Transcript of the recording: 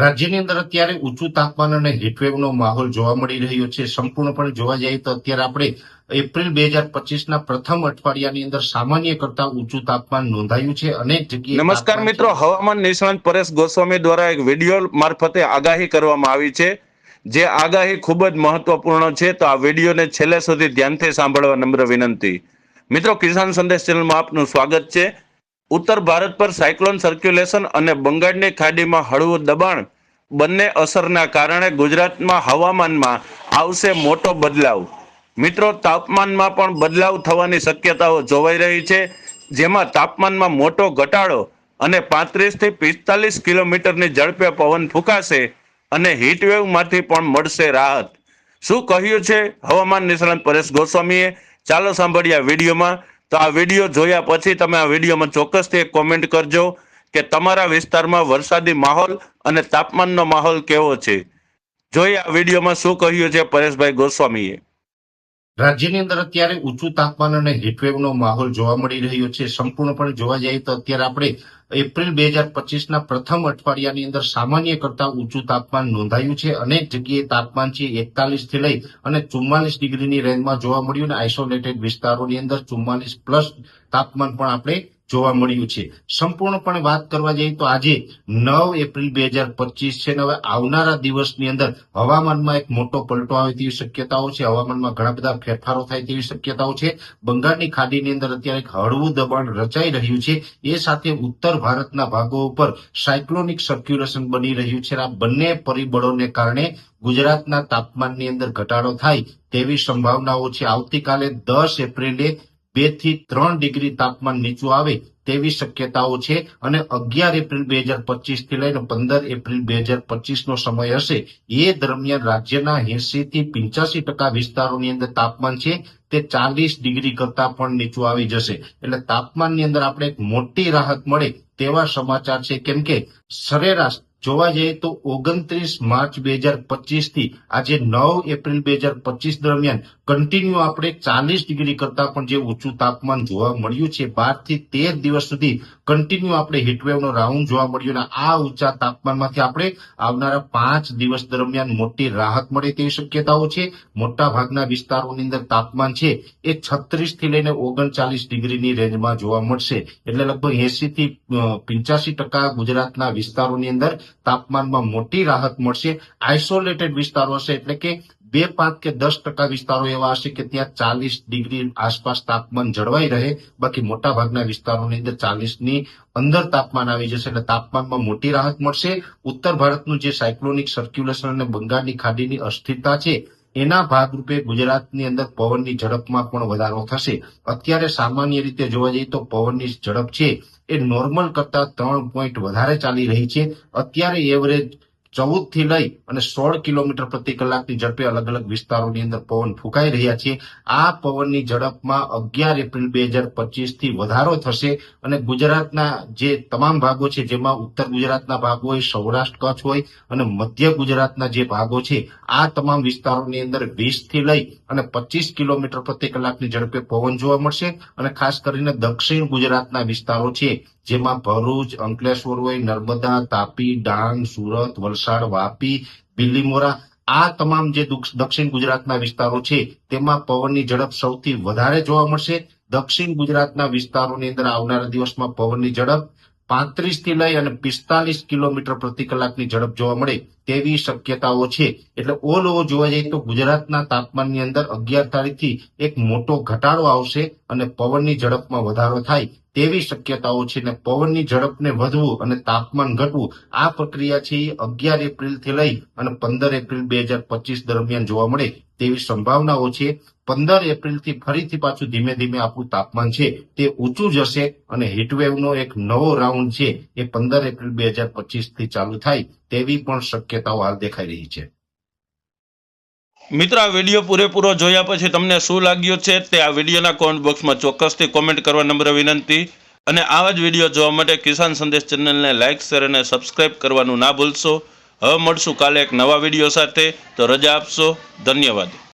રાજ્યની અંદર અત્યારે ઊંચું તાપમાન અને હીટવેવનો માહોલ જોવા મળી રહ્યો છે. સંપૂર્ણપણે જોવા જઈએ તો અત્યારે આપણે એપ્રિલ બે હજાર પચીસના પ્રથમ અઠવાડિયાની અંદર સામાન્ય કરતા ઊંચું તાપમાન નોંધાયું છે અનેક જગ્યાએ નમસ્કાર મિત્રો હવામાન નિષ્ણાંત પરેશ ગોસ્વામી દ્વારા એક વીડિયો મારફતે આગાહી કરવામાં આવી છે. જે આગાહી ખૂબ જ મહત્વપૂર્ણ છે તો આ વિડીયોને છેલ્લે સુધી ધ્યાનથી સાંભળવા નમ્ર વિનંતી. મિત્રો કિસાન સંદેશ ચેનલમાં આપનું સ્વાગત છે. ઉત્તર ભારત પર સાયક્લોન સર્ક્યુલેશન અને બંગાળની ખાડીમાં હળવું દબાણ બંને અસરના કારણે ગુજરાતમાં હવામાનમાં આવશે મોટો બદલાવ. મિત્રો, તાપમાનમાં પણ બદલાવ થવાની શક્યતાઓ જોવાઈ રહી છે, જેમાં તાપમાનમાં મોટો ઘટાડો અને પાંત્રીસથી પિસ્તાલીસ કિલોમીટરની ઝડપે પવન ફૂંકાશે અને હીટવેવમાંથી પણ મળશે રાહત. શું કહ્યું છે હવામાન નિષ્ણાંત પરેશ ગોસ્વામીએ? ચાલો સાંભળીએ વિડીયોમાં તો આ વીડિયો જોયા પછી તમે આ વિડીયોમાં ચોક્કસથી એક કોમેન્ટ કરજો કે તમારા વિસ્તારમાં વરસાદી માહોલ અને તાપમાનનો માહોલ કેવો છે. જોઈએ આ વિડીયોમાં શું કહ્યું છે પરેશભાઈ ગોસ્વામીએ. રાજ્યની અંદર અત્યારે ઊંચું તાપમાન અને હીટવેવનો માહોલ જોવા મળી રહ્યો છે. સંપૂર્ણપણે જોવા જઈએ તો અત્યારે આપણે એપ્રિલ બે હજાર પચીસના પ્રથમ અઠવાડિયાની અંદર સામાન્ય કરતા ઊંચું તાપમાન નોંધાયું છે અનેક જગ્યાએ તાપમાન છે એકતાલીસથી લઈ અને ચુમ્માલીસ ડિગ્રીની રેન્જમાં જોવા મળ્યું અને આઇસોલેટેડ વિસ્તારોની અંદર ચુમ્માલીસ પ્લસ તાપમાન પણ આપણે જોવા મળ્યું છે. સંપૂર્ણપણે વાત કરવા જઈએ તો આજે નવ એપ્રિલ બે હજાર પચીસ છે હવે આવનારા દિવસની અંદર હવામાનમાં એક મોટો પલટો આવે તેવી શક્યતાઓ છે. હવામાનમાં ઘણા બધા ફેરફારો થાય તેવી શક્યતાઓ છે. બંગાળની ખાડીની અંદર અત્યારે એક હળવું દબાણ રચાઈ રહ્યું છે. એ સાથે ઉત્તર ભારતના ભાગો ઉપર સાયક્લોનિક સર્ક્યુલેશન બની રહ્યું છે. આ બંને પરિબળોને કારણે ગુજરાતના તાપમાનની અંદર ઘટાડો થાય તેવી સંભાવનાઓ છે. આવતીકાલે દસ એપ્રિલે બેથી ત્રણ ડિગ્રી તાપમાન નીચું આવે તેવી શક્યતાઓ છે અને અગિયાર એપ્રિલ બે હજાર પચીસથી લઈને પંદર એપ્રિલ બે હજાર પચીસ નો સમય હશે. એ દરમિયાન રાજ્યના એસી થી પિંચાસી ટકા વિસ્તારોની અંદર તાપમાન છે તે ચાલીસ ડિગ્રી કરતા પણ નીચું આવી જશે. એટલે તાપમાનની અંદર આપણે એક મોટી રાહત મળે તેવા સમાચાર છે. કેમ કે સરેરાશ જોવા જઈએ તો ઓગણત્રીસ માર્ચ બે હજાર પચીસથી આજે નવ એપ્રિલ બે હજાર પચીસ દરમિયાન કન્ટિન્યુ આપણે ચાલીસ ડિગ્રી કરતા પણ જે ઊંચું તાપમાન જોવા મળ્યું છે, બારથી તેર દિવસ સુધી કન્ટિન્યુ આપણે હીટવેવનો રાઉન્ડ જોવા મળ્યું આ ઊંચા તાપમાનમાંથી આપણે આવનારા પાંચ દિવસ દરમિયાન મોટી રાહત મળે તેવી શક્યતાઓ છે. મોટા ભાગના વિસ્તારોની અંદર તાપમાન છે એ છત્રીસથી લઈને ઓગણચાલીસ ડિગ્રીની રેન્જમાં જોવા મળશે. એટલે લગભગ એસી થી પિંચાસી ટકા ગુજરાતના વિસ્તારોની અંદર તાપમાનમાં મોટી રાહત મળશે. આઇસોલેટેડ વિસ્તારો હશે એટલે કે બે પાંચ કે દસ ટકા વિસ્તારો એવા હશે કે ત્યાં ચાલીસ ડિગ્રી આસપાસ તાપમાન જળવાઈ રહે. બાકી મોટા ભાગના વિસ્તારોની અંદર ચાલીસની અંદર તાપમાન આવી જશે એટલે તાપમાનમાં મોટી રાહત મળશે. ઉત્તર ભારતનું જે સાયક્લોનિક સર્ક્યુલેશન અને બંગાળની ખાડીની અસ્થિરતા છે એના ભાગરૂપે ગુજરાતની અંદર પવનની ઝડપમાં પણ વધારો થશે. અત્યારે સામાન્ય રીતે જોવા જઈએ તો પવનની ઝડપ છે એ નોર્મલ કરતા ત્રણ પોઈન્ટ વધારે ચાલી રહી છે. અત્યારે એવરેજ ચૌદથી લઈ અને સોળ કિલોમીટર પ્રતિ કલાકની ઝડપે અલગ અલગ વિસ્તારોની અંદર પવન ફૂંકાઈ રહ્યા છે આ પવનની ઝડપમાં અગિયાર એપ્રિલ બે હજાર પચીસથી વધારો થશે અને ગુજરાતના જે તમામ ભાગો છે, જેમાં ઉત્તર ગુજરાતના ભાગો હોય, સૌરાષ્ટ્ર કચ્છ હોય અને મધ્ય ગુજરાતના જે ભાગો છે, આ તમામ વિસ્તારોની અંદર વીસથી લઈ અને પચીસ કિલોમીટર પ્રતિ કલાકની ઝડપે પવન જોવા મળશે અને ખાસ કરીને દક્ષિણ ગુજરાતના વિસ્તારો છે, જેમાં ભરૂચ, અંકલેશ્વર હોય, નર્મદા, તાપી, ડાંગ, સુરત, વલસાડ વાપી બિલીમોરા આ તમામ જે દક્ષિણ ગુજરાતના વિસ્તારો છે, તેમાં પવનની ઝડપ સૌથી વધારે જોવા મળશે. દક્ષિણ ગુજરાતના વિસ્તારોની અંદર આવનારા દિવસમાં પવનની ઝડપ પાંત્રીસથી લઈ અને પિસ્તાલીસ કિલોમીટર પ્રતિ કલાકની ઝડપ જોવા મળે તેવી શક્યતાઓ છે. એટલે ઓલ ઓવર જોવા જઈએ તો ગુજરાતના તાપમાનની અંદર અગિયાર તારીખથી એક મોટો ઘટાડો આવશે અને પવનની ઝડપમાં વધારો થાય તેવી શક્યતાઓ છે અને પવનની ઝડપને વધવું અને તાપમાન ઘટવું આ પ્રક્રિયા છે એ અગિયાર એપ્રિલથી લઈ અને પંદર એપ્રિલ બે હજાર પચીસ દરમિયાન જોવા મળે તેવી સંભાવનાઓ છે. પંદર એપ્રિલથી ફરીથી પાછું ધીમે ધીમે આપણું તાપમાન છે તે ઊંચું જશે અને હીટવેવનો એક નવો રાઉન્ડ છે એ પંદર એપ્રિલ બે હજાર પચીસથી ચાલુ થાય તેવી પણ શક્યતાઓ હાલ દેખાઈ રહી છે. મિત્રો, આ વીડિયો પૂરેપૂરો જોયા પછી તમને શું લાગ્યું છે તે આ વિડીયોના કોમેન્ટ બોક્સમાં ચોક્કસથી કોમેન્ટ કરવા નમ્ર વિનંતી. અને આવા જ વીડિયો જોવા માટે કિસાન સંદેશ ચેનલને લાઇક શેર અને સબસ્ક્રાઇબ કરવાનું ના ભૂલશો. હવે મળશું કાલે એક નવા વીડિયો સાથે. તો રજા આપશો. ધન્યવાદ.